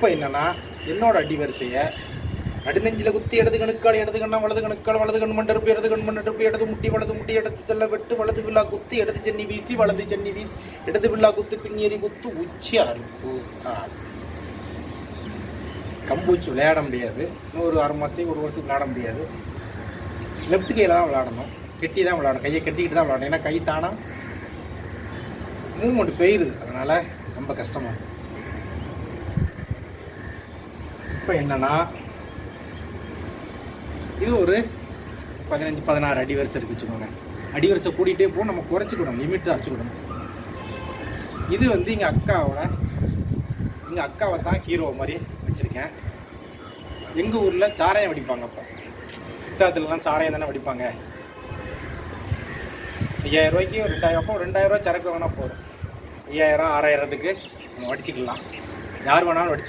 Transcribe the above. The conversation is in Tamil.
இப்போ என்னன்னா என்னோட அடி வரிசையை நடுநெஞ்சில் குத்தி இடது கணுக்கால் இடது கண்ணா வலது கணுக்கால் வலது கண் மண்டருப்பு இடது கண் மண்டருப்பு இடது முட்டி வலது முட்டி இடது தெல்ல வெட்டு வலது வில்லா குத்து இடது சென்னி வீசி வலது சென்னி வீசி இடது வில்லா குத்து பின்னேறி குத்து உச்சி அறுப்பு. கம்பூச்சி விளையாட முடியாது. இன்னும் ஒரு ஆறு மாதத்துக்கு ஒரு வருஷத்துக்கு விளையாட முடியாது. லெஃப்ட் கையில் தான் விளையாடணும். கெட்டி தான் விளையாடணும். கையை கட்டிக்கிட்டு தான் விளையாடணும். ஏன்னா கை தானா? மூமெண்ட் போயிடுது அதனால் ரொம்ப கஷ்டமாக இருக்கும் இப்போ என்னன்னா இது ஒரு பதினஞ்சு பதினாறு அடி வரிசை இருக்கு வச்சுக்கோங்க. அடி வரிசை கூட்டிகிட்டே போகும். நம்ம குறைச்சிக்கணும். லிமிட் தான் இது வந்து எங்கள் அக்காவோட எங்கள் அக்காவை தான் ஹீரோ மாதிரி வச்சுருக்கேன். எங்கள் ஊரில் சாராயம் வடிப்பாங்க அப்போ. சித்தாத்துலலாம் சாராயம் தானே வடிப்பாங்க. ஐயாயிரம் ரூபாய்க்கு ஒரு ரெண்டாயிரம் அப்போ ரெண்டாயிரம் ரூபா சரக்கு வேணால் போதும். ஐயாயிரம் ஆறாயிரத்துக்கு நம்ம வடிச்சிக்கலாம். யார் வேணாலும் வடிச்சு